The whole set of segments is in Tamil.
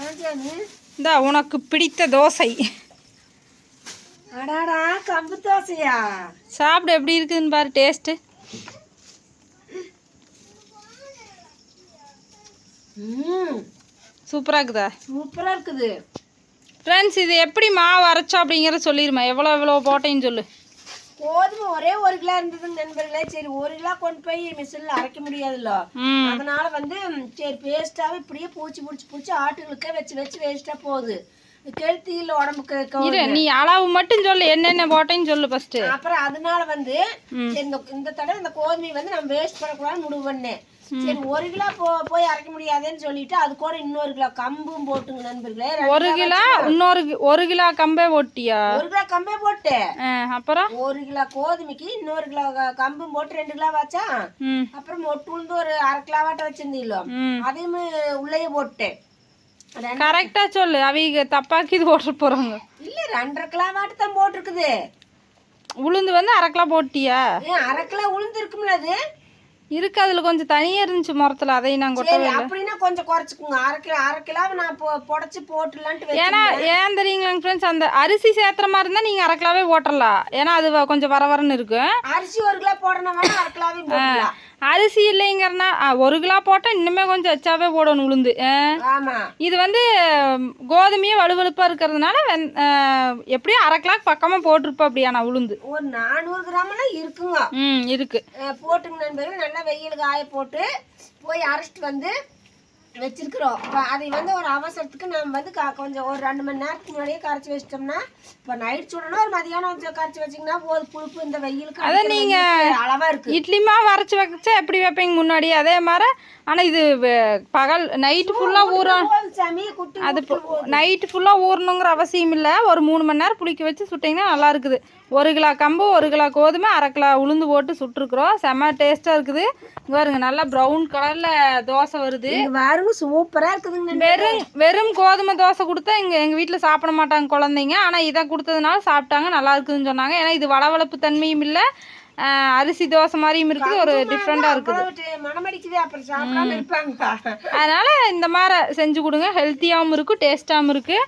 இந்தா உனக்கு பிடித்த தோசை. அடாடா கம்பு தோசையா? சாப்பிட எப்படி இருக்குதுன்னு பாரு டேஸ்ட்டு சூப்பராக இருக்குதா? சூப்பரா இருக்குது. ஃப்ரெண்ட்ஸ் இது எப்படி மாவு அரைச்சா அப்படிங்கிறத சொல்லிடுமா எவ்வளோ எவ்வளோ போட்டேன்னு சொல்லு. கோதுமை ஒரே ஒரு கிலோ இருந்ததுங்க நண்பர்களே. சரி ஒரு கிலோ கொண்டு போய் மிஷினில் அரைக்க முடியாதுல்ல. அதனால வந்து சரி பேஸ்ட்டாவே இப்படியே பூச்சி பூச்சி பூச்சி ஆட்டுகளுக்கே வச்சு வச்சு வேஸ்டா போகுது. கெளுத்தி இல்லை உடம்புக்கு நீ அளவு மட்டும் சொல்லு என்னென்ன போட்டேன்னு சொல்லு ஃபஸ்ட்டு அப்புறம் அதனால வந்து இந்த தடவை இந்த கோதுமை வந்து நம்ம வேஸ்ட் பண்ணக்கூடாதுன்னு முடிவு பண்ணேன். சரி ஒரு கிலோ போய் அரைக்க முடியாதுன்னு சொல்லிட்டு அது கூட இன்னொரு கிலோ கம்பும் போட்டுங்க நண்பர்களே. ஒரு கிலோ இன்னொரு ஒரு கிலோ கம்பே போட்டியா? ஒரு கிலோ கம்பே போட்டேன் ஆ, அப்புறம்? ஒரு கிலோ கோதுமைக்கு இன்னொரு கிலோ கம்பும் போட்டு ரெண்டு கிலோ வச்சா அப்புறம் மொட்டு உளுந்து ஒரு அரை கிலோவாட்ட வச்சிருந்தீங்களோ ம். அதையும் உள்ளேயே போட்டேன் கரெக்டாக சொல்லு அவங்க தப்பாக்கி இது ஓட்ட போகிறாங்க இல்ல ரெண்டரை கிலோவாட்டு தான் போட்டிருக்குது. உளுந்து வந்து அரை கிலோ போட்டியா? அரை கிலோ உளுந்து இருக்கும்ல அது. இருக்கு அதில் கொஞ்சம் தனியாக இருந்துச்சு முறத்தில் அதையும் நான் கொட்ட சரி அப்படின்னா கொஞ்சம் குறைச்சிக்குங்க. அரை கிலோ அரை கிலோவை நான் புடைச்சு போட்டுலான்ட்டு ஏன்னா ஏன் தெரியுங்களாங்க ஃப்ரெண்ட்ஸ் அந்த அரிசி சேர்த்துற மாதிரி இருந்தால் நீங்கள் அரை கிலோவே போட்டுடலாம் ஏன்னா அது கொஞ்சம் வர வரன்னு இருக்கும் அரிசி ஒரு கிலோ போடணும் அரை போடலாம் அரிசி இல்லைங்கிறனா ஒரு கிலோ போட்டால் இன்னுமே கொஞ்சம் எச்சாவே போடணும் உளுந்து இது வந்து கோதுமையே வலுவலுப்பாக இருக்கிறதுனால வெந் எப்படியும் அரை கிலோ பக்கமாக போட்டிருப்பா அப்படியாண்ணா உளுந்து. ஒரு நானூறு கிராமெல்லாம் இருக்குங்க. ம் இருக்கு. அஹ் போட்டுங்க நல்லா வெயில் காய போட்டு போய் அரைச்சிட்டு வந்து வச்சிருக்கிறோம். இப்போ அதை வந்து ஒரு அவசரத்துக்கு நம்ம வந்து கா- கொஞ்சம் ஒரு ரெண்டு மணி நேரத்துக்கு முன்னாடியே கரைச்சி வச்சிட்டோம்னா இப்போ நைட் சுடணும் ஒரு மதியானம் கொஞ்சம் கரைச்சி வச்சிங்கன்னா போது புழுப்பு இந்த வெயிலுக்கு அடிக்கிற வெயிலுக்கு அளவா இருக்கு. இட்லி மாவு அரைச்சி வச்சா எப்படி வைப்பீங்க முன்னாடி அதே மாதிரி ஆனால் இது பகல் நைட்டு ஃபுல்லாக ஊற போகுது சாமி குட்டி அது நைட்டு ஃபுல்லாக ஊறணுங்கிற அவசியம் இல்லை. ஒரு மூணு மணி நேரம் புளிக்க வச்சு சுட்டிங்கன்னா நல்லா இருக்குது. ஒரு கிலோ கம்பு ஒரு கிலோ கோதுமை அரை கிலோ உளுந்து போட்டு சுட்டுருக்குறோம். செம்ம டேஸ்ட்டாக இருக்குது. இங்க பாருங்க நல்லா ப்ரௌன் கலரில் தோசை வருது. இங்க பாருங்க சூப்பரா இருக்குதுங்க. வெறும் வெறும் கோதுமை தோசை கொடுத்தா இங்கே எங்கள் வீட்டில் சாப்பிட மாட்டாங்க குழந்தைங்க. ஆனால் இதை கொடுத்ததுனால சாப்பிட்டாங்க நல்லா இருக்குதுன்னு சொன்னாங்க. ஏன்னா இது வளவளப்பு தன்மையும் இல்லை. அரிசி தோசை மாதிரியும் இருக்குது ஒரு டிஃப்ரெண்ட்டாக இருக்குது. அதனால் இந்த மாதிரி செஞ்சு கொடுங்க. ஹெல்த்தியாகவும் இருக்கும் டேஸ்ட்டாகவும் இருக்குது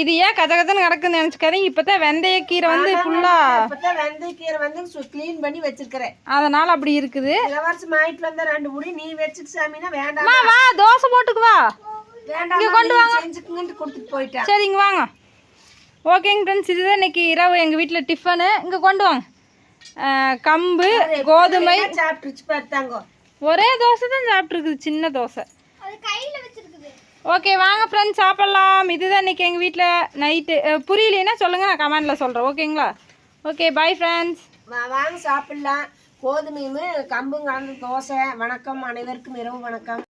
இது ஏன் கஜ கஜன்னு கிடக்குன்னு நினச்சிக்காதீங்க. இப்போ தான் வெந்தயக்கீரை வந்து ஃபுல்லாக இப்பதான் வெந்தயக்கீரை வந்து க்ளீன் பண்ணி வச்சிருக்கிறேன். அதனால் அப்படி இருக்குது. இளவரசம் ஆயிட்டு வந்த ரெண்டு முடி நீ வச்சுட்டு சாமினா வேண்டாம். வா தோசை போட்டுக்கு வா. வேண்டாம் செஞ்சுக்குங்கன்ட்டு கொடுத்துட்டு போயிட்டேன் சரிங்க வாங்க. ஓகேங்க ஃப்ரெண்ட்ஸ் இதுதான் இன்னைக்கு இரவு எங்கள் வீட்டில் டிஃபனு இங்கே கொண்டு வாங்க. கம்பு கோதுமை. சாப்பிட்டுச்சு பார்த்தாங்க ஒரே தோசை தான் சாப்பிட்ருக்குது சின்ன தோசை. ஓகே வாங்க ஃப்ரெண்ட்ஸ் சாப்பிட்லாம். இதுதான் இன்னைக்கு எங்கள் வீட்டில் நைட்டு புரியலைன்னா சொல்லுங்கள் நான் கமெண்டில் சொல்கிறேன் ஓகேங்களா ஓகே பாய் ஃப்ரெண்ட்ஸ் வாங்க சாப்பிடலாம். கோதுமையும் கம்பும் கலந்து தோசை. வணக்கம் அனைவருக்கும் இரவு வணக்கம்.